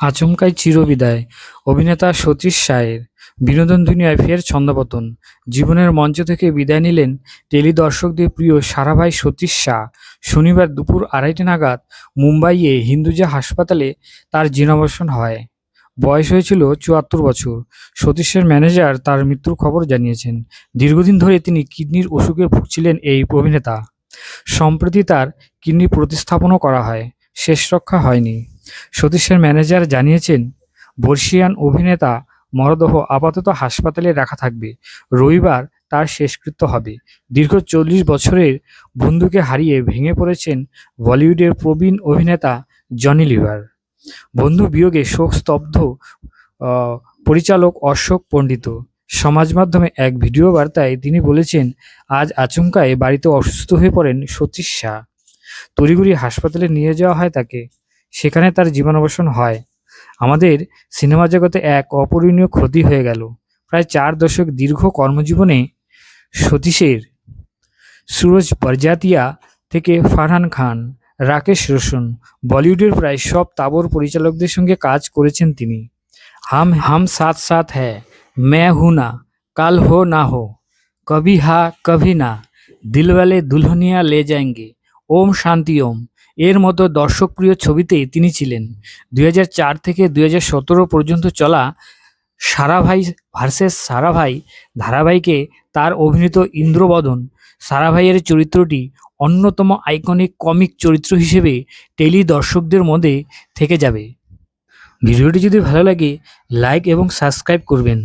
আচমকাই চিরবিদায়। অভিনেতা সতীশ সায়ের বিনোদন দুনিয়ায় ফের ছন্দপতন। জীবনের মঞ্চ থেকে বিদায় নিলেন টেলি দর্শকদের প্রিয় সারাভাই সতীশ শাহ। শনিবার দুপুর আড়াইটে নাগাদ মুম্বাইয়ে হিন্দুজা হাসপাতালে তার জীর্ণাবসান হয়। বয়স হয়েছিল চুয়াত্তর বছর। সতীশের ম্যানেজার তার মৃত্যুর খবর জানিয়েছেন। দীর্ঘদিন ধরে তিনি কিডনির অসুখে ভুগছিলেন এই অভিনেতা। সম্প্রতি তার কিডনি প্রতিস্থাপনও করা হয়। শেষ রক্ষা হয়নি। সতীশের ম্যানেজার জানিয়েছেন, বর্ষিয়ান অভিনেতা মরদেহ আপাতত হাসপাতালে রাখা থাকবে। রবিবার তার শেষকৃত্য হবে। দীর্ঘ চল্লিশ বছরের বন্ধুকে হারিয়ে ভেঙে পড়েছেন বলিউডের প্রবীণ অভিনেতা জনি লিভার। বন্ধু বিয়োগে শোক স্তব্ধ পরিচালক অশোক পণ্ডিত। সমাজ মাধ্যমে এক ভিডিও বার্তায় তিনি বলেছেন, আজ আচমকায় বাড়িতে অসুস্থ হয়ে পড়েন সতীশ শাহ। তড়িঘড়ি হাসপাতালে নিয়ে যাওয়া হয় তাকে। সেখানে তার জীবনাবসান হয়। আমাদের সিনেমা জগতে এক অপূরণীয় ক্ষতি হয়ে গেল। প্রায় চার দশক দীর্ঘ কর্মজীবনে সতীশের সুরজ পরজাতিয়া থেকে ফারহান খান, রাকেশ রোশন, বলিউডের প্রায় সব তাবর পরিচালকদের সঙ্গে কাজ করেছেন তিনি। হাম হাম সাথ সাথ হ্যায় मैं हूं না, কাল হো না হো, কভি হা কভি না দিলওয়ালে দুলহনিয়া লে যায়েঙ্গে, ওম শান্তি ওম। এর মতো দর্শকপ্রিয় ছবিতে তিনি ছিলেন। দুই হাজার চার থেকে দুই হাজার সতেরো পর্যন্ত চলা সারাভাই ভার্সেস সারাভাই ধারাবাহিকে তার অভিনীত ইন্দ্রবদন সারাভাইয়ের চরিত্রটি অন্যতম আইকনিক কমিক চরিত্র হিসেবে টেলি দর্শকদের মধ্যে থেকে যাবে। ভিডিওটি যদি ভালো লাগে, লাইক এবং সাবস্ক্রাইব করবেন।